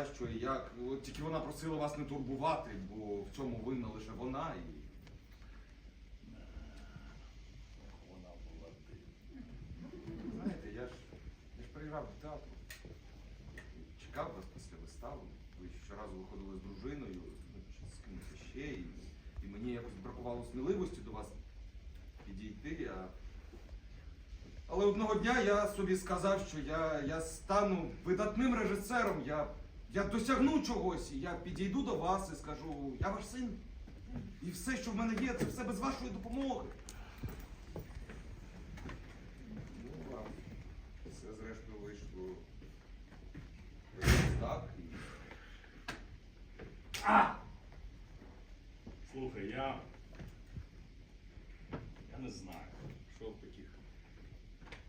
була, що і як. Тільки вона просила вас не турбувати, бо в цьому винна лише вона і. Вона була дивна. Знаєте, я ж, я ж до театру. Чекав вас після вистави. Ви щоразу виходили з дружиною, ну, з кимось ще, і, і мені якось бракувало сміливості до вас підійти. А... Але одного дня я собі сказав, що я, я стану видатним режисером, я, я досягну чогось, і я підійду до вас і скажу, я ваш син. І все, що в мене є, це все без вашої допомоги. Ну, а все зрештою вийшло. Так. І... А! Слухай, я. Я не знаю, що в таких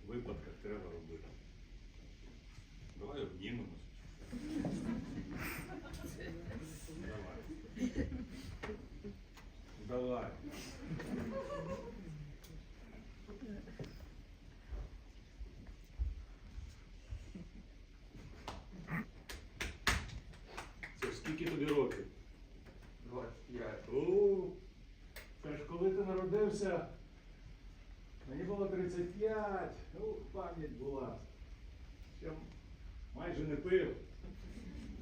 випадках треба робити. Давай обнімемось. Давай. Давай. Це ж скільки тобі років? 25. У, Це ж коли ти народився, мені було 35, ну, пам'ять була. Ще майже не пив.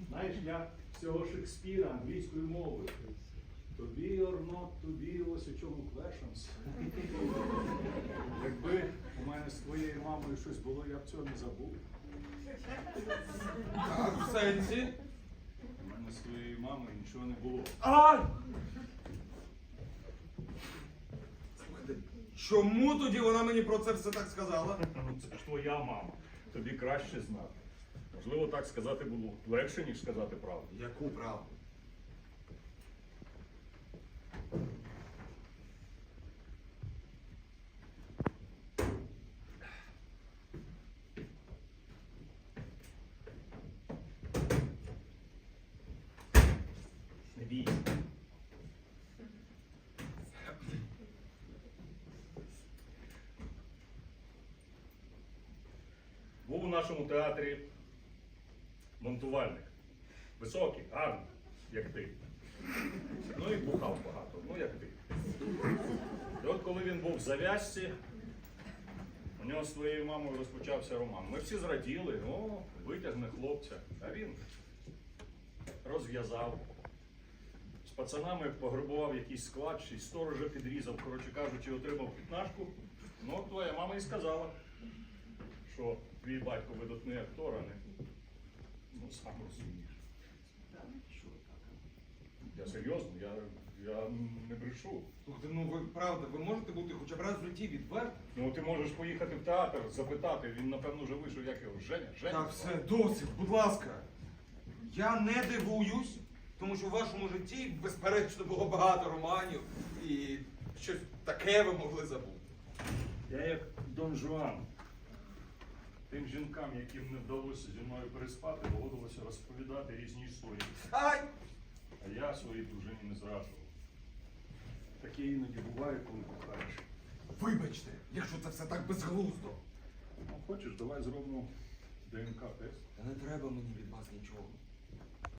Знаєш, я всього Шекспіра англійською мовою. To be or not to be, ось у чому questions. Якби у мене з твоєю мамою щось було, я б цього не забув. В сенсі? Твоєю мамою нічого не було. Ай! Слухайте, чому тоді вона мені про це все так сказала? Ну, Це ж твоя мама. Тобі краще знати. Можливо, так сказати було легше, ніж сказати правду. Яку правду? Не. Був у нашому театрі монтувальник. Високий, гарний, як ти. Ну і бухав багато, ну як ти. І от коли він був в зав'язці, у нього з твоєю мамою розпочався роман. Ми всі зраділи, о, витягне хлопця. А він розв'язав. Пацанами пограбував якийсь склад, й сторожа підрізав, коротше кажучи, отримав пітнашку. Ну, твоя мама і сказала, що твій батько видатний актор, а не. Ну, сам розумієш. Я серйозно, я, я не брешу. Слухайте, ну ви правда, ви можете бути хоча б раз в житті відвертим? Ну ти можеш поїхати в театр, запитати, він напевно вже вийшов, як його Женя. Женя. Так, все, досить, будь ласка. Я не дивуюсь, тому що в вашому житті, безперечно, було багато романів і щось таке ви могли забути. Я як Дон Жуан. Тим жінкам, яким не вдалося зі мною переспати, доводилося розповідати різні історії. Ай! А я своїй дружині не зраджував. Таке іноді буває, коли кохаєш. Вибачте, якщо це все так безглуздо. Ну, хочеш, давай зробимо ДНК-тест. Та не треба мені від вас нічого.